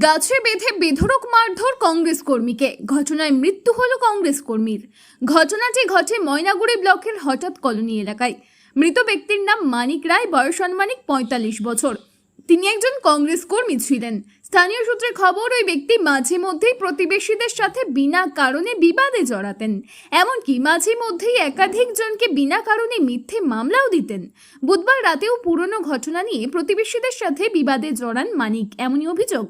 গাছে বেঁধে বেধরক মারধর কংগ্রেস কর্মীকে। ঘটনায় মৃত্যু হলো কংগ্রেস কর্মীর। ঘটনাটি ঘটে ময়নাগুড়ি ব্লকের হঠাৎ কলোনি এলাকায়। মৃত ব্যক্তির নাম মানিক রায়, বয়স আনুমানিক পঁয়তাল্লিশ বছর। তিনি একজন কংগ্রেস কর্মী ছিলেন। স্থানীয় সূত্রে খবর, ওই ব্যক্তি মাঝে মধ্যেই প্রতিবেশীদের সাথে বিনা কারণে বিবাদে জড়াতেন। এমনকি মাঝে মধ্যেই একাধিক জনকে বিনা কারণে মিথ্যে মামলাও দিতেন। বুধবার রাতেও পুরনো ঘটনা নিয়ে প্রতিবেশীদের সাথে বিবাদে জড়ান মানিক, এমনই অভিযোগ।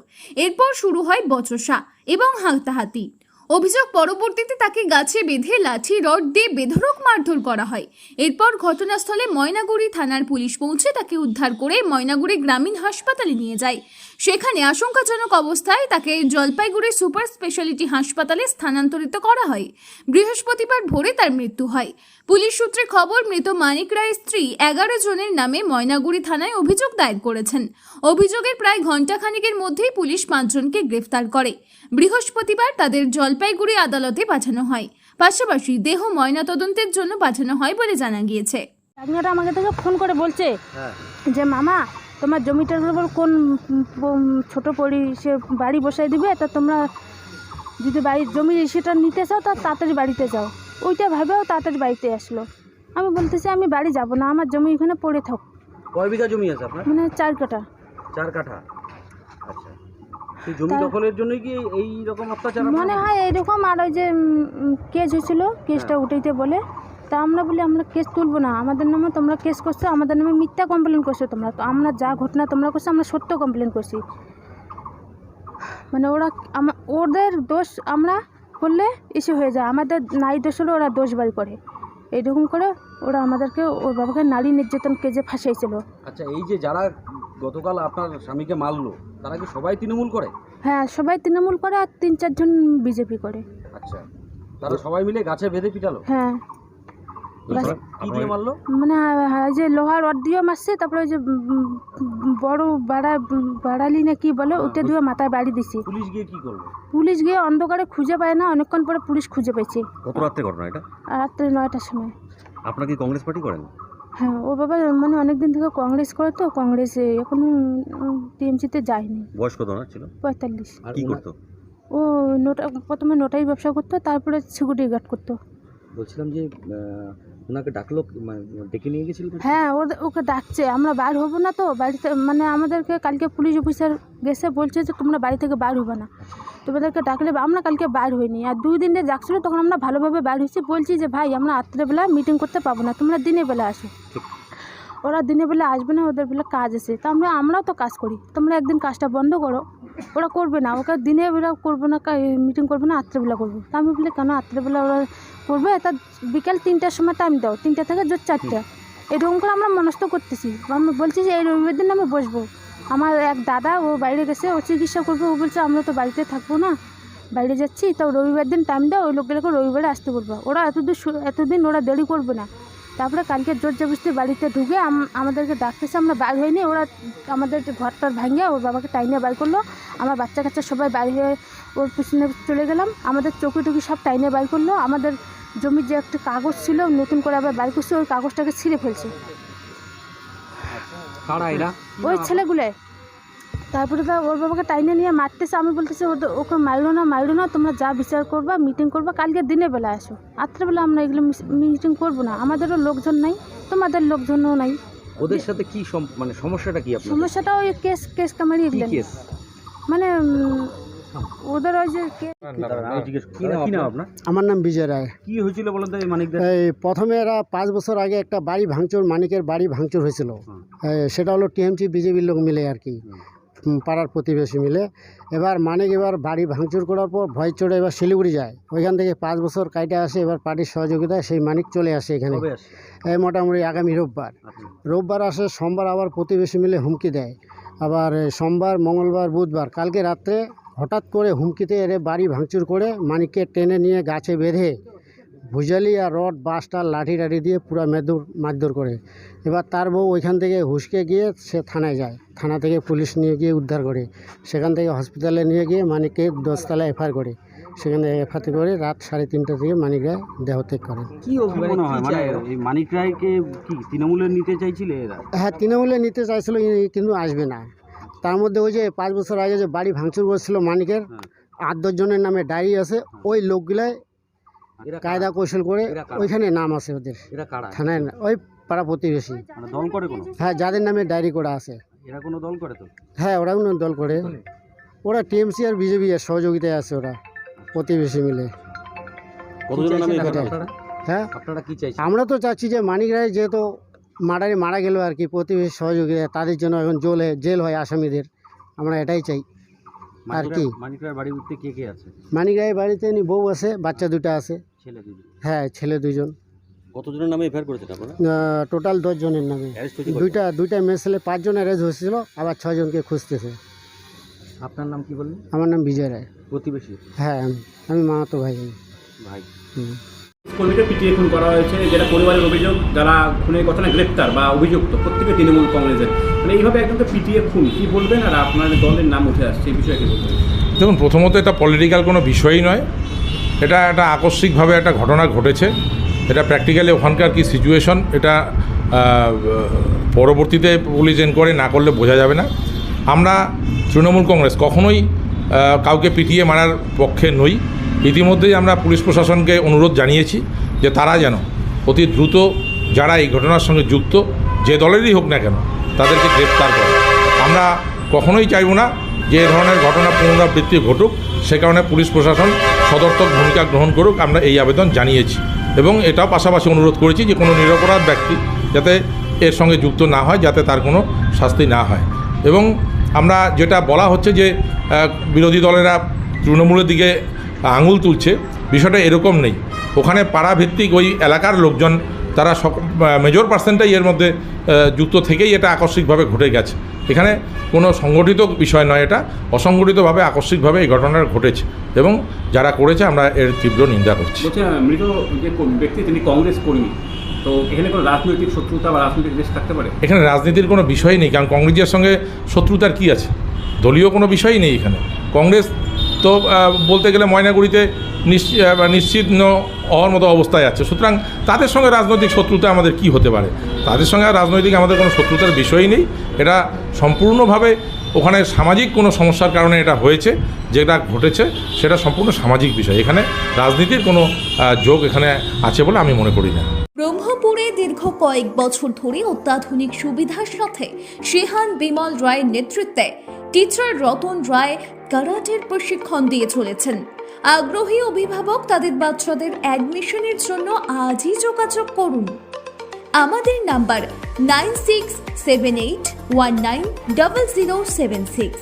এরপর শুরু হয় বচসা এবং হাতাহাতি। অভিযোগ পরবর্তীতে তাকে গাছে বেঁধে লাঠি, রড দিয়ে বেধড়ক মারধর করা হয়। এরপর ঘটনাস্থলে ময়নাগুড়ি থানার পুলিশ পৌঁছে তাকে উদ্ধার করে ময়নাগুড়ি গ্রামীণ হাসপাতালে নিয়ে যায়। সেখানে আশঙ্কাজনক অবস্থায় তাকে জলপাইগুড়ি সুপার স্পেশালিটি হাসপাতালে স্থানান্তরিত করা হয়। বৃহস্পতিবার ভোরে তার মৃত্যু হয়। পুলিশ সূত্রে খবর মৃত মানিক রায়ের স্ত্রী এগারো জনের নামে ময়নাগুড়ি থানায় অভিযোগ দায়ের করেছেন। অভিযোগের প্রায় ঘণ্টাখানেকের মধ্যেই পুলিশ পাঁচজনকে গ্রেফতার করে। বৃহস্পতিবার তাদের জলপাইগুড়ি আদালতে পাঠানো হয়। পাশাপাশি দেহ ময়নাতদন্তের জন্য পাঠানো হয় বলে জানা গিয়েছে। আমাকে থেকে ফোন করে বলছে হ্যাঁ। যে মামা তোমার জমিটার উপর কোন ছোট পরি সে বাড়ি বসাই দিবে? তা তোমরা যদি বাড়ি জমি সেটা নিতে চাও তা তাড়াতাড়ি বাড়িতে যাও। ওইটা ভাবেও তাড়াতাড়ি বাড়িতে আসলো। আমি বলতেছি আমি বাড়ি যাব না আমার জমি এখানে পড়ে থাক। কয় বিঘা জমি আছে আপনার? মানে চার কাটা চার কাঠা? আচ্ছা। সেই জমি দখলের জন্য কি এই রকম অত্যাচার মনে হয় এইরকম আর ওই যে কেস হয়েছিল কেসটা উঠাইতে বলে। তা আমরা বলি আমরা কেস তুলবো না। আমাদের নামে তোমরা কেস করছ আমাদের নামে মিথ্যা কমপ্লেন করছ তোমরা। তো আমরা যা ঘটনা তোমরা করছ আমরা সত্য কমপ্লেন করছি। মানে ওরা ওদের দোষ আমরা করলে এসে হয়ে যায়। আমাদের নাই দোষ হলে ওরা দোষ বাড়ি করে। এইরকম করে ওরা আমাদেরকে ওর বাবাকে নারী নির্যাতন কেজে ফাঁসাইছিল। আচ্ছা এই যে যারা গতকাল আপনার স্বামীকে মারলো তারা কি সবাই তৃণমূল করে? হ্যাঁ সবাই তৃণমূল করে আর তিন চারজন বিজেপি করে। আচ্ছা তারা সবাই মিলে গাছে বেঁধে পিটালো? হ্যাঁ। মানে যে লোহার রড দিয়ে মারছে তারপরে ওই যে বড় বাড়া বাড়ালি না কি বলে ওইটা দিয়ে মাথায় বাড়ি দিছি। পুলিশ গিয়ে কি করল? পুলিশ গিয়ে অন্ধকারে খুঁজে পায় না অনেকক্ষণ পরে পুলিশ খুঁজে পেয়েছে কত রাত্রে ঘটনা এটা? রাত্রে নয়টার সময়। আপনারা কি কংগ্রেস পার্টি করেন? হ্যাঁ ও বাবা মানে অনেক দিন থেকে কংগ্রেস করে তো কংগ্রেসে এখনও টিএমসিতে যায়নি। বয়স কত না ছিল? পঁয়তাল্লিশ। কি করতো? ও নোটা প্রথমে নোটাই ব্যবসা করতো তারপরে সিকিউরিটি গার্ড করতো। বলছিলাম যে ওনাকে ডাকলো মানে ডেকে নিয়ে গেছিল হ্যাঁ ওদের ওকে ডাকছে। আমরা বার হব না তো বাড়িতে মানে আমাদেরকে কালকে পুলিশ অফিসার গেছে বলছে যে তোমরা বাড়ি থেকে বার হবে না। তোমাদেরকে ডাকলে আমরা কালকে বার হইনি। আর দুই দিন যে তখন আমরা ভালোভাবে বার হয়েছি। বলছি যে ভাই আমরা রাত্রেবেলা মিটিং করতে পাবো না। তোমরা দিনের বেলা আসো। ওরা দিনের বেলা আসবে না ওদের বেলা কাজ আছে। তা আমরা আমরাও তো কাজ করি। তোমরা একদিন কাজটা বন্ধ করো। ওরা করবে না। ওকে দিনে বেলা করব না মিটিং করবে না রাত্রেবেলা করব। তা আমি বলি, কেন রাত্রেবেলা ওরা করবে? তা বিকাল তিনটার সময় টাইম দাও। তিনটা থেকে জোর চারটা। এরকম করে আমরা মনস্থ করতেছি। আমি বলছি যে, এই রবিবার দিন আমি বসবো। আমার এক দাদা, ও বাইরে গেছে, ও চিকিৎসা করবে। ও বলছে, আমরা তো বাড়িতে থাকব না, বাইরে যাচ্ছি। তো রবিবার দিন টাইম দাও, ওই লোকগুলোকে রবিবারে আসতে বলব। ওরা এতদিন এতদিন ওরা দেরি করবে না। তারপরে কালকে জোর জবরদস্তি বাড়িতে ঢুকে আমাদেরকে ডাকতেছে, আমরা বার হইনি ওরা আমাদের ঘরটার ভাঙিয়ে ওর বাবাকে টাইনে বার করল। আমার বাচ্চা কাচ্চা সবাই বাইরে ওর পিছনে চলে গেলাম। আমাদের চৌকি টুকি সব টাইনে বার করল। আমাদের জমির যে একটা কাগজ ছিল নতুন করে আবার বার করছে ওই কাগজটাকে ছিঁড়ে ফেলছে। ওই ছেলেগুলো। তারপরে তো ওর বাবাকে টাইনে নিয়ে মারতেছে। আমি বলতেছি ওদের ওকে মারলো না মারলো না তোমরা যা বিচার করবা মিটিং করবা কালকে দিনের বেলা আসো রাত্রেবেলা আমরা এগুলো মিটিং করব না। আমাদেরও লোকজন নাই তোমাদের লোকজনও নাই। ওদের সাথে কি মানে সমস্যাটা কি সমস্যাটা ওই কেস কেস কামারি এগুলো। মানে ওদের ওই যে আমার নাম বিজয় রায়। কি হয়েছিল বলেন তো এই মানিকদের? এই প্রথমে এরা পাঁচ বছর আগে একটা বাড়ি ভাঙচুর মানিকের বাড়ি ভাঙচুর হয়েছিল। সেটা হলো টিএমসি বিজেপির লোক মিলে আর কি। পাড়ার প্রতিবেশী মিলে। এবার মানিক এবার বাড়ি ভাঙচুর করার পর ভয় চড়ে এবার শিলিগুড়ি যায়। ওইখান থেকে পাঁচ বছর কাইটে আসে এবার পার্টির সহযোগিতায় সেই মানিক চলে আসে এখানে। এই মোটামুটি আগামী রোববার। আচ্ছা। রোববার আসে সোমবার আবার প্রতিবেশী মিলে হুমকি দেয়। আবার সোমবার মঙ্গলবার বুধবার কালকে রাত্রে হঠাৎ করে হুমকিতে এরে বাড়ি ভাঙচুর করে মানিককে টেনে নিয়ে গাছে বেঁধে ভুজালি আর রড বাসটা লাঠি টাঠি দিয়ে পুরো মেদুর মারধর করে। এবার তার বউ ওইখান থেকে হুসকে গিয়ে সে থানায় যায়। থানা থেকে পুলিশ নিয়ে গিয়ে উদ্ধার করে। সেখান থেকে হসপিটালে নিয়ে গিয়ে মানিককে দশতলা এফআইআর করে। সেখানে এফআইআর করে রাত সাড়ে তিনটা থেকে মানিকরা দেহত্যাগ করেন। কি মনে হয়? মানে এই মানিক রায়কে কি তৃণমূলের নিতে চাইছিলে এরা? হ্যাঁ তৃণমূলে নিতে চাইছিল কিন্তু আসবে না। তার মধ্যে ওই যে পাঁচ বছর আগে যে বাড়ি ভাঙচুর করেছিল মানিকের হ্যাঁ। আট দশজনের নামে ডায়েরি আছে ওই লোকগুলাই কায়দা কৌশল করে ওইখানে নাম আছে ওদের। থানায় ওই পাড়া প্রতিবেশী। মানে দল করে কোনো? হ্যাঁ যাদের নামে ডায়েরি করা আছে। এরা কোনো দল করে তো? হ্যাঁ ওরাও না দল করে। ওরা টিএমসি আর বিজেপি এর সহযোগিতায় আছে ওরা প্রতিবেশী মিলে? হ্যাঁ? আপনারা কি চাইছেন? আমরা তো চাচ্ছি যে মানিক রায় যেহেতু মার্ডারে মারা গেল আর কি প্রতিবেশী সহযোগিতা তাদের জন্য এখন জেলে জেল হয় আসামিদের। আমরা এটাই চাই। আর কি? মানিকরায় বাড়ি উঠতে কে কে আছে? মানিকরায় বাড়িতে নি বউ আছে বাচ্চা দুটো আছে। ছেলে দুজন। হ্যাঁ ছেলে দুজন। কতজনের নামে এফআইআর করেছেন আপনারা? টোটাল দশজনের নামে? দুইটা দুইটা মেয়ে ছেলে পাঁচজন অ্যারেঞ্জ হয়েছিল আবার ছজনকে খুঁজতেছে। আপনার নাম কি বললেন? আমার নাম বিজয় রায়। প্রতিবেশী? হ্যাঁ আমি আমি মামাতো ভাই। ভাই। হুম। কর্মীকে পিটিয়ে খুন করা হয়েছে, যেটা পরিবারের অভিযোগ, যারা খুনের ঘটনা গ্রেপ্তার বা অভিযুক্ত, প্রত্যেকে তৃণমূল কংগ্রেসের। মানে এইভাবে একদম তো পিটিয়ে খুন। কি বলবেন আর আপনার দলের নাম উঠে আসছে, এই বিষয়ে কি বলবেন? দেখুন, প্রথমত এটা পলিটিক্যাল কোনো বিষয়ই নয়। এটা একটা আকস্মিকভাবে একটা ঘটনা ঘটেছে। এটা প্র্যাকটিক্যালি ওখানকার কি সিচুয়েশন এটা পরবর্তীতে পুলিশ এনকোয়ারি না করলে বোঝা যাবে না। আমরা তৃণমূল কংগ্রেস কখনোই কাউকে পিটিয়ে মারার পক্ষে নই। ইতিমধ্যেই আমরা পুলিশ প্রশাসনকে অনুরোধ জানিয়েছি যে তারা যেন অতি দ্রুত যারা এই ঘটনার সঙ্গে যুক্ত, যে দলেরই হোক না কেন, তাদেরকে গ্রেপ্তার করে। আমরা কখনোই চাইব না যে ধরনের ঘটনা পুনরাবৃত্তি ঘটুক, সে কারণে পুলিশ প্রশাসন সদর্থক ভূমিকা গ্রহণ করুক, আমরা এই আবেদন জানিয়েছি। এবং এটাও পাশাপাশি অনুরোধ করেছি যে কোনো নিরপরাধ ব্যক্তি যাতে এর সঙ্গে যুক্ত না হয়, যাতে তার কোনো শাস্তি না হয়। এবং আমরা যেটা বলা হচ্ছে যে বিরোধী দলেরা তৃণমূলের দিকে আঙুল তুলছে বিষয়টা এরকম নেই। ওখানে পাড়াভিত্তিক ওই এলাকার লোকজন তারা সক মেজর পার্সেন্টাই এর মধ্যে যুক্ত থেকেই এটা আকস্মিকভাবে ঘটে গেছে। এখানে কোনো সংগঠিত বিষয় নয় এটা অসংগঠিতভাবে আকস্মিকভাবে এই ঘটনাটা ঘটেছে এবং যারা করেছে আমরা এর তীব্র নিন্দা করছি। মৃত যে ব্যক্তি তিনি কংগ্রেস কর্মী। তো এখানে কোনো রাজনৈতিক শত্রুতা বা রাজনৈতিক দেশ থাকতে পারে? এখানে রাজনীতির কোনো বিষয় নেই কারণ কংগ্রেসের সঙ্গে শত্রুতার কি আছে? দলীয় কোনো বিষয়ই নেই এখানে। কংগ্রেস তো বলতে গেলে ময়নাগুড়িতে নিশ্চিত হওয়ার মতো অবস্থায় আছে। সুতরাং তাদের সঙ্গে রাজনৈতিক শত্রুতা আমাদের কি হতে পারে? তাদের সঙ্গে রাজনৈতিক আমাদের কোনো শত্রুতার বিষয়ই নেই। এটা সম্পূর্ণভাবে ওখানে সামাজিক কোনো সমস্যার কারণে এটা হয়েছে, যেটা ঘটেছে, সেটা সম্পূর্ণ সামাজিক বিষয়। এখানে রাজনীতির কোনো যোগ এখানে আছে বলে আমি মনে করি না। ব্রহ্মপুরে দীর্ঘ কয়েক বছর ধরে অত্যাধুনিক সুবিধার সাথে শিহান বিমল রায়ের নেতৃত্বে টিচার রতন রায় কারাটের প্রশিক্ষণ দিয়ে চলেছেন। আগ্রহী অভিভাবক তাদের বাচ্চাদের অ্যাডমিশনের জন্য আজই যোগাযোগ করুন। আমাদের number nine six seven eight one nine double zero seven six.